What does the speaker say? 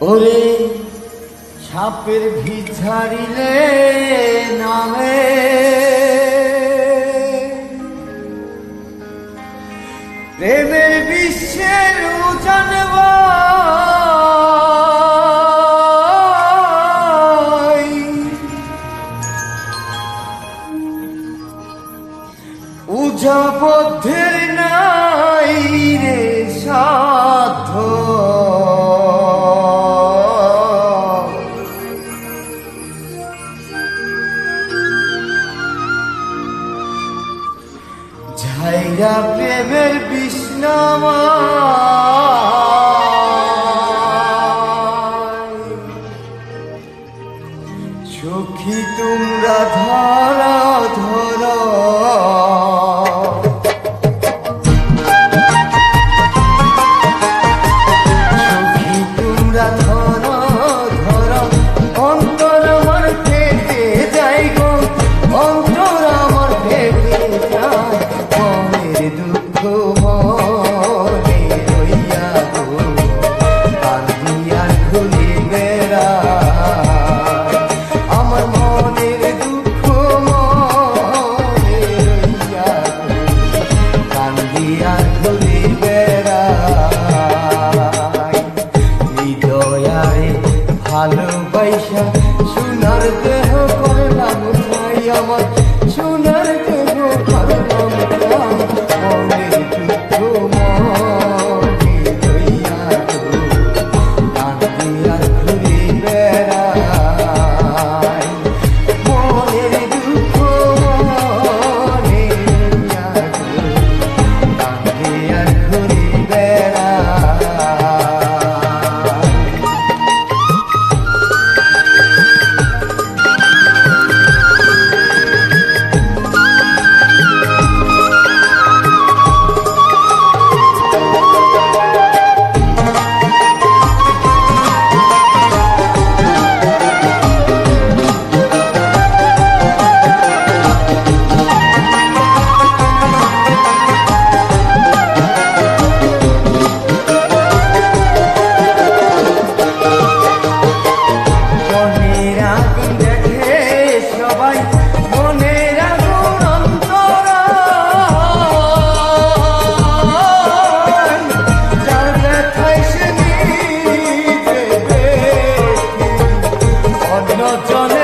ওরে সাপের ভিছারিলে নামে। প্রেমের বিশ্বের উজানবা ভালোবাসা সোনার দেহ করলাম আমার যেন চলে